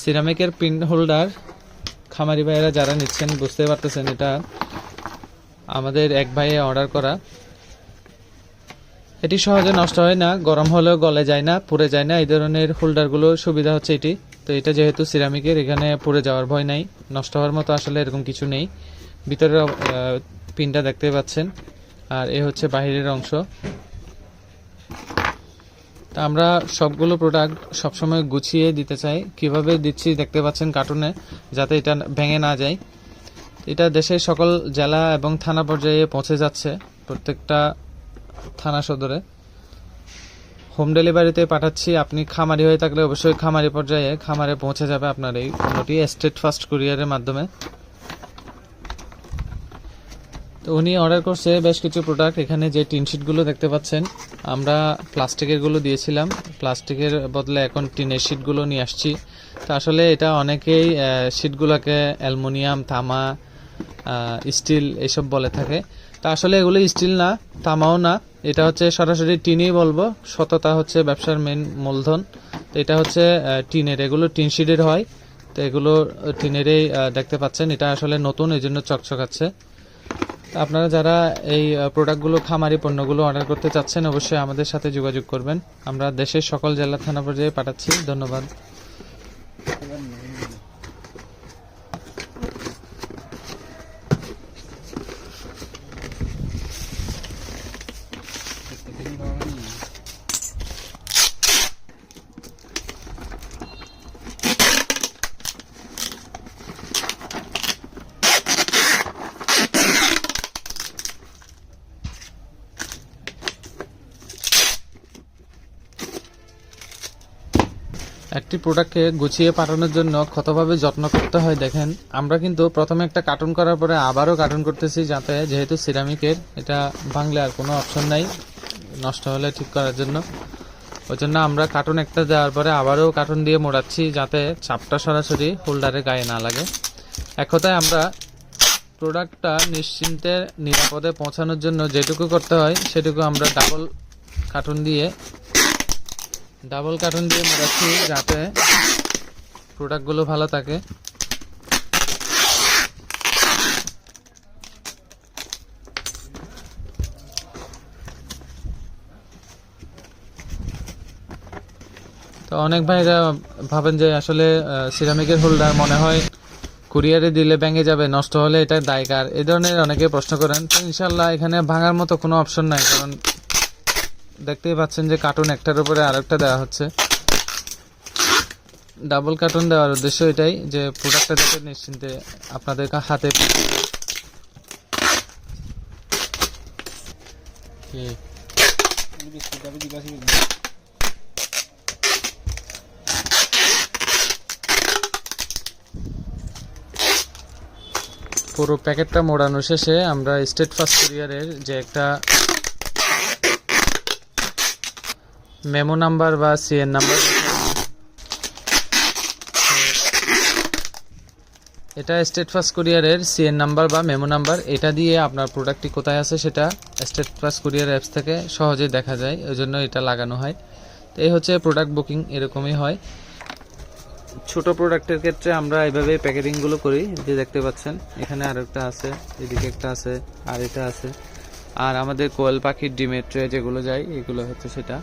সিরামিকের pin holder খামারি ভাইয়েরা যারা নিচ্ছেন বুঝতে পারতেছেন এটা আমাদের এক ভাইয়ে অর্ডার করা। এটি সহজে নষ্ট হয় না, গরম হলেও গলে যায় না, পুড়ে যায় না, এই ধরনের হোল্ডারগুলো সুবিধা হচ্ছে এটি। তো এটা যেহেতু সিরামিকের, এখানে পুড়ে যাওয়ার ভয় নাই, নষ্ট হওয়ার মতো আসলে এরকম কিছু নেই। ভিতরের পিনটা দেখতে পাচ্ছেন, আর এ হচ্ছে বাহিরের অংশ। তা আমরা সবগুলো প্রোডাক্ট সবসময় গুছিয়ে দিতে চাই। কীভাবে দিচ্ছি দেখতে পাচ্ছেন কার্টুনে যাতে এটা ভেঙে না যায়। এটা দেশের সকল জেলা এবং থানা পর্যায়ে পৌঁছে যাচ্ছে প্রত্যেকটা থানা সদরে। হোম ডেলিভারিতে পাঠাচ্ছি। আপনি খামারি হয়ে থাকলে অবশ্যই খামারি পর্যায়ে খামারে পৌঁছে যাবে আপনার এই পণ্যটি স্টেট ফার্স্ট কুরিয়ারের মাধ্যমে। তো উনি অর্ডার করছে বেশ কিছু প্রোডাক্ট এখানে যে টিন শিটগুলো দেখতে পাচ্ছেন, আমরা প্লাস্টিকেরগুলো দিয়েছিলাম। প্লাস্টিকের বদলে এখন টিনের শিটগুলো নিয়ে আসছি। তো আসলে এটা অনেকেই শিটগুলোকে অ্যালুমিনিয়াম, তামা স্টিল এসব বলে থাকে। তা আসলে এগুলো স্টিল না, তামাও না। এটা হচ্ছে সরাসরি টিনই বলব। সততা হচ্ছে ব্যবসার মেন মূলধন। তো এটা হচ্ছে টিনের এগুলো টিন শিটের হয়। তো এগুলো টিনেরই দেখতে পাচ্ছেন। এটা আসলে নতুন এই জন্য চকচকাচ্ছে। আপনারা যারা এই প্রোডাক্টগুলো খামারি পণ্যগুলো অর্ডার করতে চাচ্ছেন, অবশ্যই আমাদের সাথে যোগাযোগ করবেন। আমরা দেশের সকল জেলা থানা পর্যায়ে পাঠাচ্ছি। ধন্যবাদ। একটি প্রোডাক্টকে গুছিয়ে পাঠানোর জন্য কতভাবে যত্ন করতে হয় দেখেন। আমরা কিন্তু প্রথমে একটা কার্টুন করার পরে আবারও কার্টুন করতেছি যাতে যেহেতু সিরামিকের, এটা ভাঙলে আর কোনো অপশন নাই, নষ্ট হলে ঠিক করার জন্য। ওই জন্য আমরা কার্টুন একটা দেওয়ার পরে আবারও কার্টুন দিয়ে মোড়াচ্ছি যাতে চাপটা সরাসরি হোল্ডারে গায়ে না লাগে। এক কথায় আমরা প্রোডাক্টটা নিশ্চিন্তে নিরাপদে পৌঁছানোর জন্য যেটুকু করতে হয়, সেটুকু আমরা ডাবল কার্টুন দিয়ে ডাবল কার্টুন দিয়ে মোড়াচ্ছি যাতে প্রোডাক্টগুলো ভালো থাকে। তো অনেক ভাইরা ভাবেন যে আসলে সিরামিকের হোল্ডার মনে হয় কুরিয়ারে দিলে ভেঙে যাবে, নষ্ট হলে এটা দায়কার। এই ধরনের অনেকে প্রশ্ন করেন। তো ইনশাল্লাহ এখানে ভাঙার মতো কোনো অপশন নাই, কারণ দেখতেই পাচ্ছেন যে কার্টুন একটার উপরে আরেকটা দেওয়া হচ্ছে। ডাবল কার্টুন দেওয়ার উদ্দেশ্য এটাই যে প্রোডাক্টটা যাতে নিশ্চিন্তে আপনাদের হাতে পুরো প্যাকেটটা মোড়ানো শেষে আমরা স্টেট ফার্স্ট কুরিয়ারের যে একটা মেমো নাম্বার বা সিএন নাম্বার। এটা স্টেট ফার্স্ট কুরিয়ারের সিএন নাম্বার বা মেমো নাম্বার। এটা দিয়ে আপনার প্রোডাক্টটি কোথায় আছে সেটা স্টেট ফার্স্ট কুরিয়ার অ্যাপস থেকে সহজে দেখা যায় ওই জন্য এটা লাগানো হয়। তো এই হচ্ছে প্রোডাক্ট বুকিং এরকমই হয়। ছোট প্রোডাক্টের ক্ষেত্রে আমরা এইভাবে প্যাকেটিংগুলো করি যে দেখতে পাচ্ছেন, এখানে আর একটা আছে, এদিকে একটা আছে, আর এটা আছে। আর আমাদের কোয়েল পাখির ডিমের ট্রে যেগুলো যায়, এগুলো হচ্ছে সেটা।